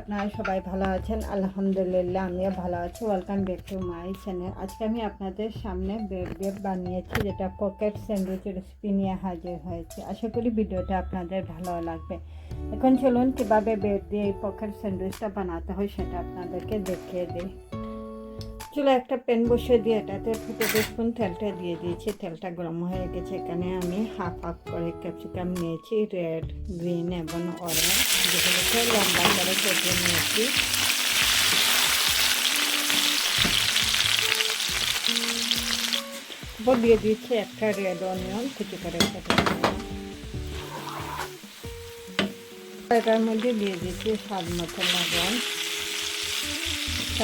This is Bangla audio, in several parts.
আপনারা সবাই ভালো আছেন? আলহামদুলিল্লাহ, আমিও ভালো আছি। Welcome back to my channel আজকে আমি আপনাদের সামনে ব্রেড দিয়ে বানিয়েছি, যেটা পকেট স্যান্ডউইচ রেসিপি নিয়ে হাজির হয়েছে। আশা করি ভিডিওটা আপনাদের ভালো লাগবে। এখন চলুন কীভাবে ব্রেড দিয়ে এই পকেট স্যান্ডউইচটা বানাতে হয় সেটা আপনাদেরকে দেখিয়ে দিই। চুলো একটা প্যান বসিয়ে দিয়ে এটাতে ফুটে স্পুন তেলটা দিয়ে দিয়েছি। তেলটা গরম হয়ে গেছে। এখানে আমি হাফ হাফ করে ক্যাপসিকাম নিয়েছি, রেড, গ্রিন এবং অরেঞ্জ। যেগুলোকে লম্বা করে কেটে নিয়েছি। তারপর দিয়ে দিয়েছি একটা রেড অনিয়ন কুচি করে এটার মধ্যে দিয়ে দিয়েছি স্বাদ মতো লবণ।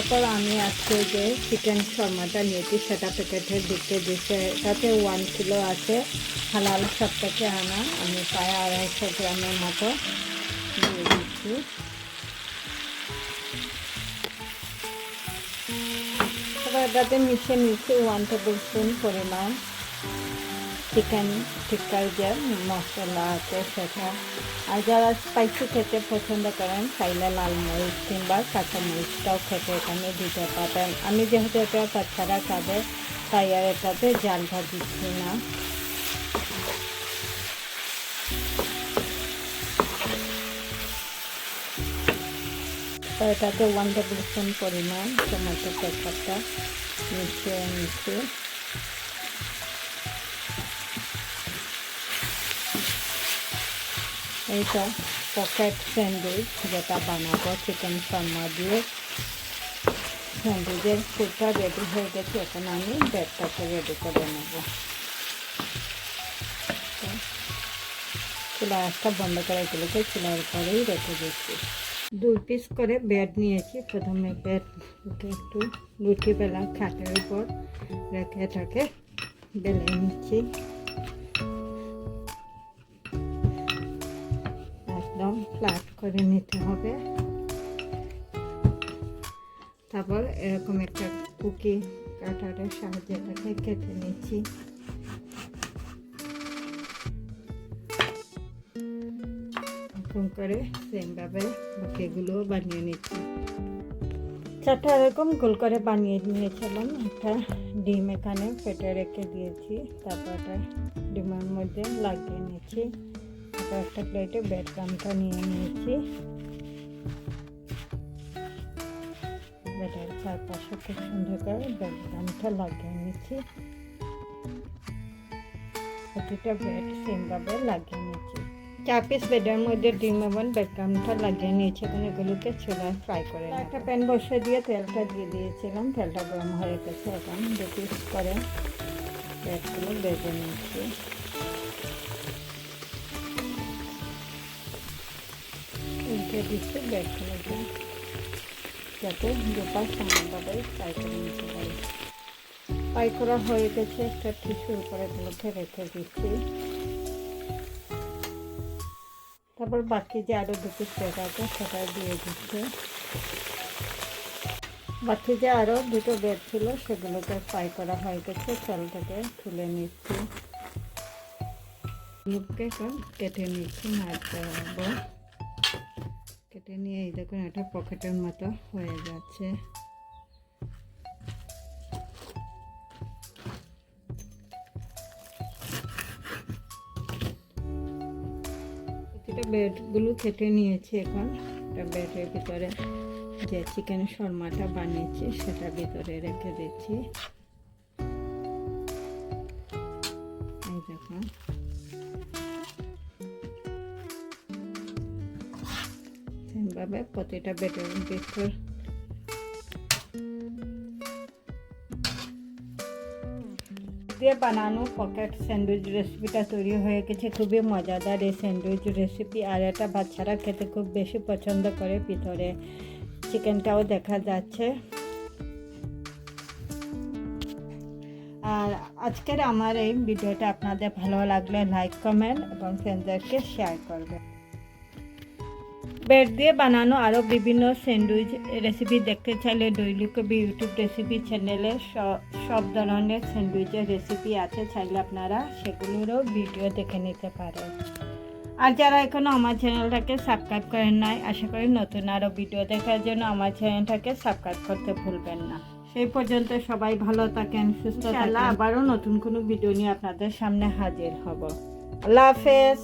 তারপর আমি আজকে যে চিকেন শর্মাটা নিয়েছি, সেটা প্যাকেটের দিকে দিচ্ছে এটাতে ওয়ান কিলো আছে, হালাল সব থেকে আনা। আমি প্রায় আড়াইশো গ্রামের মতো দিয়ে দিচ্ছি তারপর এটাতে মিশিয়ে নিচ্ছি ওয়ান টেবিল স্পুন পরিমাণ। চিকেন টিক্কার যে মশলা আছে সেটা আর যারা স্পাইসি খেতে পছন্দ করেন, চাইলে লাল মরিচ কিংবা কাঁচা মরিচটাও খেতে এখানে দিতে পারেন আমি যেহেতু এটা বাচ্চারা খাবে তাই আর এটাতে জালটা দিচ্ছি না। তো এটাতে ওয়ান টেবিল স্পুন পরিমাণ টমেটো কেচাপটা মিশিয়ে নিচ্ছি। এইটা পকেট স্যান্ডউইচ যেটা বানাবো চিকেন শর্মা দিয়ে। স্যান্ডউইচের ফুলটা রেডি হয়ে গেছে, এখন আমি ব্রেডটাকে রেডি করে নেব। চুলা একটা বন্ধ করে এগুলোকে চুলার পরেই রেখে দিচ্ছি দুই পিস করে বেড নিয়েছি, প্রথমে বেডকে একটু লুটি বেলা খাটের উপর রেখে এটাকে বেলে নিচ্ছি। ফ্ল্যাট করে নিতে হবে। তারপর এরকম একটা কুকি কাটারের সাহায্যে এটাকে কেটে নিচ্ছি। এরকম করে সেমভাবে বাকিগুলো বানিয়ে নিচ্ছি। চারটা এরকম গোল করে বানিয়ে নিয়েছিলাম। একটা ডিম এখানে ফেটে রেখে দিয়েছি, তারপর ডিমের মধ্যে লাগিয়ে নিচ্ছি। একটা প্লেটে ক্রামটা নিয়ে নিয়েছি। ব্রেডের চারপাশে খুব সুন্দর করে ক্রামটা লাগিয়ে নিচ্ছি প্রতিটা ব্রেড সেমভাবে লাগিয়ে নিয়েছি। চার পিস ব্রেডের মধ্যে ডিম এবং বেডক্রামটা লাগিয়ে নিয়েছি, এখন এগুলোকে চুলায় ফ্রাই করে একটা প্যান বসে দিয়ে তেলটা দিয়ে দিয়েছিলাম, তেলটা গরম হয়ে গেছে এখন। দু পিস করে ব্রেডগুলো বেজে নিচ্ছি যাতে দুপাশ সমানভাবে ফ্রাই করে নিতে করা হয়ে গেছে, একটা টিস্যুর উপরে এগুলোকে রেখে দিচ্ছি। তারপর বাকি যে আরও দুটো প্লেট আছে সেটা দিয়ে দিচ্ছে। বাকি যে আরও দুটো বেড ছিল, সেগুলোকে ফ্রাই করা হয়ে গেছে তেল থেকে তুলে নিচ্ছি। এখন কেটে নিচ্ছি মাছ দেবো কেটে নিয়ে এই দেখুন, এটা পকেটের মতো হয়ে যাচ্ছে। প্রতিটা বেডগুলো কেটে নিয়েছি এখন। একটা বেডের ভিতরে যে চিকেন শর্মাটা বানিয়েছি, সেটা ভিতরে রেখে দিচ্ছি। এই দেখুন। সেমভাবে প্রতিটা বেডের ভিতর। দিয়ে বানানো পকেট স্যান্ডউইচ রেসিপিটা তৈরি হয়ে গেছে, খুবই মজাদার এই স্যান্ডউইচ রেসিপি। আর এটা বাচ্চারা খেতে খুব বেশি পছন্দ করে ভিতরে। চিকেনটাও দেখা যাচ্ছে। আর আজকের আমার এই ভিডিওটা আপনাদের ভালো লাগলে লাইক, কমেন্ট এবং ফ্রেন্ডদেরকে শেয়ার করবেন। ব্রেড দিয়ে বানানো আরও বিভিন্ন স্যান্ডউইচ রেসিপি দেখতে চাইলে ডৈলিকবি ইউটিউব রেসিপি চ্যানেলে সব ধরনের স্যান্ডউইচের রেসিপি আছে চাইলে আপনারা সেগুলোরও ভিডিও দেখে নিতে পারেন। আর যারা এখনও আমার চ্যানেলটাকে সাবস্ক্রাইব করেন নাই আশা করি নতুন আরও ভিডিও দেখার জন্য আমার চ্যানেলটাকে সাবস্ক্রাইব করতে ভুলবেন না। সেই পর্যন্ত সবাই ভালো থাকেন সুস্থ থাকেন। আবারও নতুন কোনো ভিডিও নিয়ে আপনাদের সামনে হাজির হব। আল্লাহ হাফেজ।